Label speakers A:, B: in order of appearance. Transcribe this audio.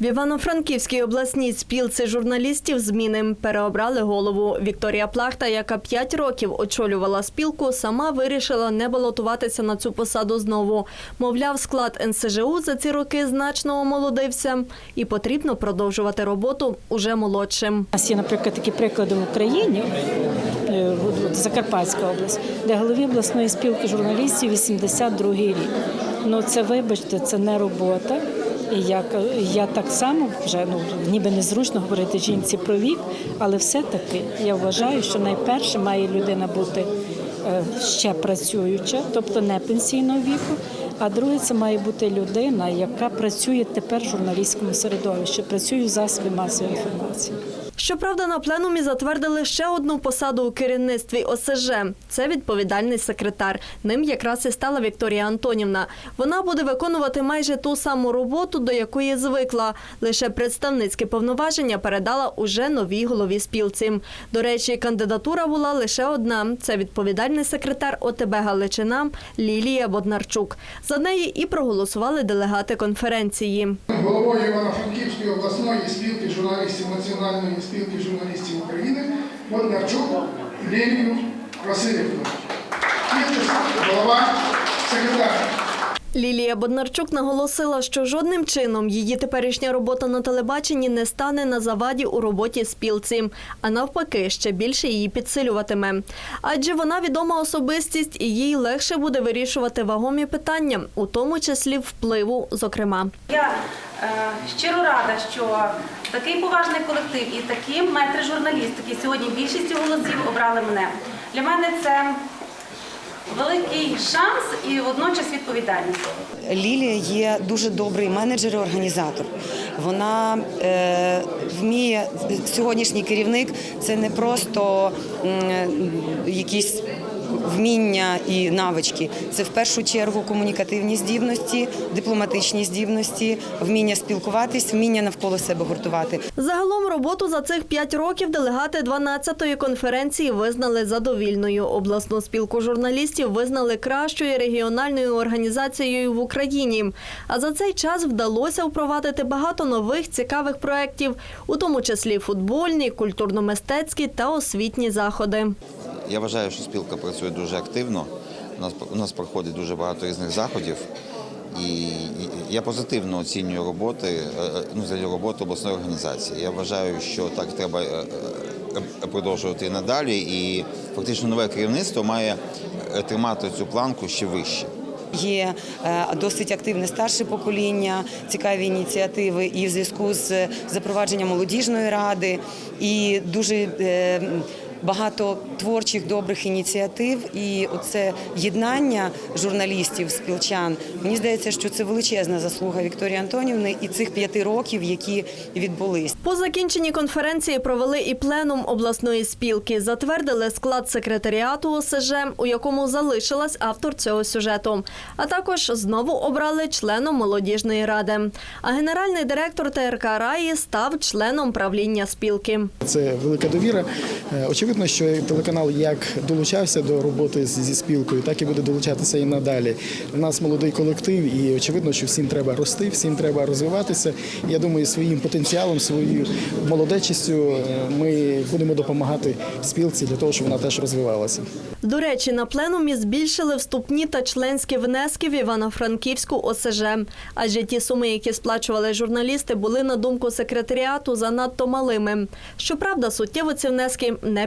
A: В Івано-Франківській обласній спілці журналістів зміни переобрали голову. Вікторія Плахта, яка п'ять років очолювала спілку, сама вирішила не балотуватися на цю посаду знову. Мовляв, склад НСЖУ за ці роки значно омолодився і потрібно продовжувати роботу уже молодшим.
B: У нас є, наприклад, такі приклади в Україні, е, Закарпатська область, де голові обласної спілки журналістів 82 рік. Ну це, вибачте, це не робота. І я, я так само вже ну ніби незручно говорити жінці про вік, але все-таки я вважаю, що найперше має людина бути е, ще працююча, тобто не пенсійного віку. А друге, це має бути людина, яка працює тепер в журналістському середовищі, працює в засобі масової інформації.
A: Щоправда, на пленумі затвердили ще одну посаду у керівництві ОСЖ. Це відповідальний секретар. Ним якраз і стала Вікторія Антонівна. Вона буде виконувати майже ту саму роботу, до якої звикла. Лише представницькі повноваження передала уже новій голові спілці. До речі, кандидатура була лише одна. Це відповідальний секретар ОТБ Галичина Лілія Боднарчук. За неї і проголосували делегати конференції.
C: головою Івано-Франківської обласної спілки журналістів Національної спілки журналістів України Боднарчук Лілію Васильівну. Голова секретар.
A: Лілія Боднарчук наголосила, що жодним чином її теперішня робота на телебаченні не стане на заваді у роботі спілці, а навпаки, ще більше її підсилюватиме. Адже вона відома особистість і їй легше буде вирішувати вагомі питання, у тому числі впливу, зокрема.
D: Я е, щиро рада, що такий поважний колектив і такі метри журналістики сьогодні більшістю голосів обрали мене. Для мене це великий шанс і водночас відповідальність.
E: Лілія є дуже добрий менеджер і організатор. Вона е, вміє сьогоднішній керівник це не просто е, якісь вміння і навички. Це в першу чергу комунікативні здібності, дипломатичні здібності, вміння спілкуватись, вміння навколо себе гуртувати.
A: Загалом роботу за цих п'ять років делегати 12-ї конференції визнали задовільною. Обласну спілку журналістів визнали кращою регіональною організацією в Україні. А за цей час вдалося впровадити багато нових цікавих проєктів, у тому числі футбольні, культурно-мистецькі та освітні заходи.
F: Я вважаю, що спілка працює дуже активно. У нас у нас проходить дуже багато різних заходів, і я позитивно оцінюю роботи, е, е, ну роботу обласної організації. Я вважаю, що так треба е, продовжувати і надалі. І фактично нове керівництво має тримати цю планку ще вище.
E: Є досить активне старше покоління, цікаві ініціативи і в зв'язку з запровадженням молодіжної ради, і дуже багато творчих добрих ініціатив. І оце єднання журналістів, спілчан. Мені здається, що це величезна заслуга Вікторії Антонівни і цих п'яти років, які відбулись.
A: По закінченні конференції провели і пленум обласної спілки. Затвердили склад секретаріату ОСЖ, у якому залишилась автор цього сюжету. А також знову обрали членом молодіжної ради. А генеральний директор ТРК Раї став членом правління спілки.
G: Це велика довіра. Е, Очевидно, що телеканал як долучався до роботи зі спілкою, так і буде долучатися і надалі. У нас молодий колектив, і очевидно, що всім треба рости, всім треба розвиватися. Я думаю, своїм потенціалом, своєю молодечістю е, ми будемо допомагати спілці для того, щоб вона теж розвивалася.
A: До речі, на пленумі збільшили вступні та членські внески в Івано-Франківську ОСЖ. Адже ті суми, які сплачували журналісти, були на думку секретаріату занадто малими. Щоправда, суттєво ці внески не